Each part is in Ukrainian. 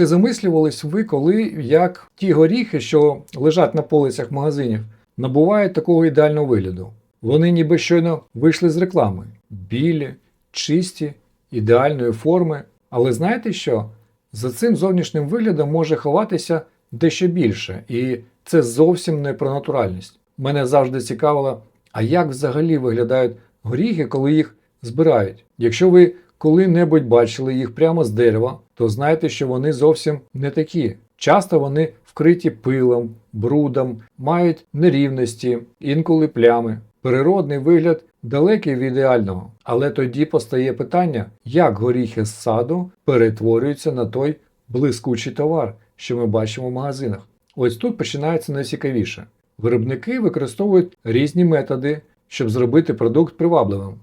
Чи замислювались ви, коли як ті горіхи, що лежать на полицях магазинів, набувають такого ідеального вигляду? Вони ніби щойно вийшли з реклами: білі, чисті, ідеальної форми. Але знаєте що? За цим зовнішнім виглядом може ховатися дещо більше, і це зовсім не про натуральність. Мене завжди цікавило, а як взагалі виглядають горіхи, коли їх збирають. Якщо ви коли-небудь бачили їх прямо з дерева, то знайте, що вони зовсім не такі. Часто вони вкриті пилом, брудом, мають нерівності, інколи плями. Природний вигляд далекий від ідеального, але тоді постає питання, як горіхи з саду перетворюються на той блискучий товар, що ми бачимо в магазинах. Ось тут починається найцікавіше. Виробники використовують різні методи, щоб зробити продукт привабливим.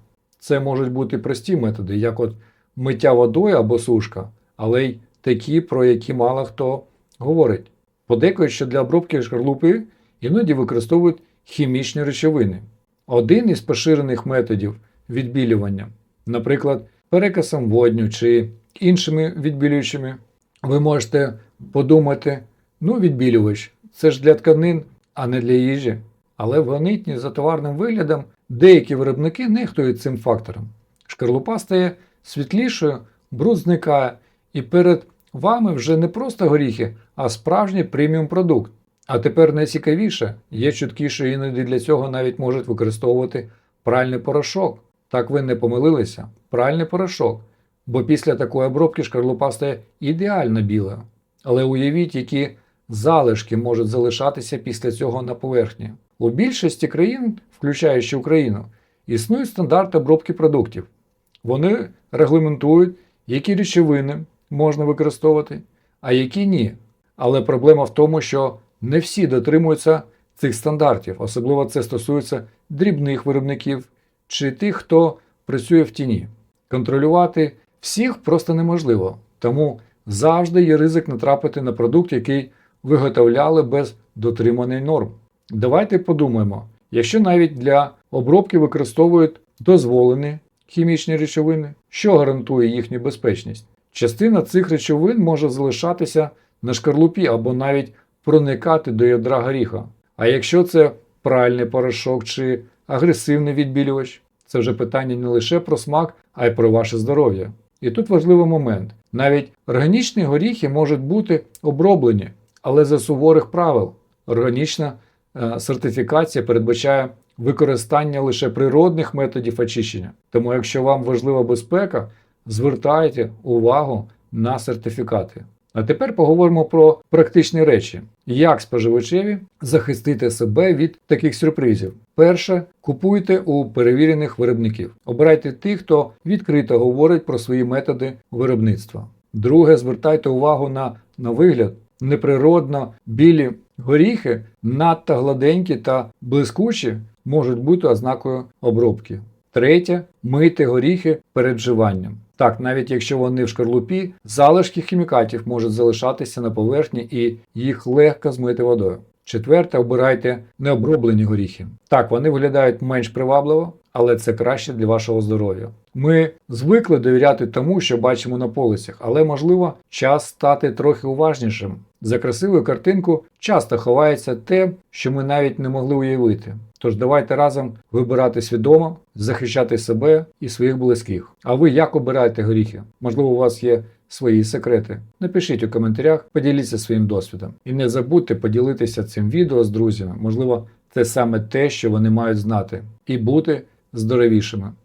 Це можуть бути прості методи, як от миття водою або сушка, але й такі, про які мало хто говорить. Подекують, що для обробки шкарлупи іноді використовують хімічні речовини. Один із поширених методів відбілювання, наприклад, перекисом водню чи іншими відбілюючими, ви можете подумати, ну, відбілювач, це ж для тканин, а не для їжі. Але в гонитні за товарним виглядом деякі виробники нехтують цим фактором. Шкарлупа стає світлішою, бруд зникає, і перед вами вже не просто горіхи, а справжній преміум продукт. А тепер найцікавіше, є чутки, що іноді для цього навіть можуть використовувати пральний порошок. Так ви не помилилися, пральний порошок. Бо після такої обробки шкарлупа стає ідеально білою. Але уявіть, які залишки можуть залишатися після цього на поверхні. У більшості країн, включаючи Україну, існують стандарти обробки продуктів. Вони регламентують, які речовини можна використовувати, а які ні. Але проблема в тому, що не всі дотримуються цих стандартів, особливо це стосується дрібних виробників чи тих, хто працює в тіні. Контролювати всіх просто неможливо, тому завжди є ризик натрапити на продукт, який виготовляли без дотриманих норм. Давайте подумаємо, якщо навіть для обробки використовують дозволені хімічні речовини, що гарантує їхню безпечність? Частина цих речовин може залишатися на шкарлупі або навіть проникати до ядра горіха. А якщо це пральний порошок чи агресивний відбілювач, це вже питання не лише про смак, а й про ваше здоров'я. І тут важливий момент: навіть органічні горіхи можуть бути оброблені, але за суворих правил. Органічна сертифікація передбачає використання лише природних методів очищення. Тому, якщо вам важлива безпека, звертайте увагу на сертифікати. А тепер поговоримо про практичні речі, як споживачеві захистити себе від таких сюрпризів. Перше, купуйте у перевірених виробників. Обирайте тих, хто відкрито говорить про свої методи виробництва. Друге, звертайте увагу на, на вигляд. Неприродно білі горіхи, надто гладенькі та блискучі можуть бути ознакою обробки. Третє мийте горіхи перед вживанням. Так, навіть якщо вони в шкарлупі, залишки хімікатів можуть залишатися на поверхні і їх легко змити водою. Четверте, обирайте необроблені горіхи. Так, вони виглядають менш привабливо, але це краще для вашого здоров'я. Ми звикли довіряти тому, що бачимо на полицях, але можливо час стати трохи уважнішим. За красивою картинку часто ховається те, що ми навіть не могли уявити. Тож давайте разом вибирати свідомо, захищати себе і своїх близьких. А ви як обираєте горіхи? Можливо, у вас є свої секрети. Напишіть у коментарях, поділіться своїм досвідом. І не забудьте поділитися цим відео з друзями. Можливо, це саме те, що вони мають знати, і бути здоровішими.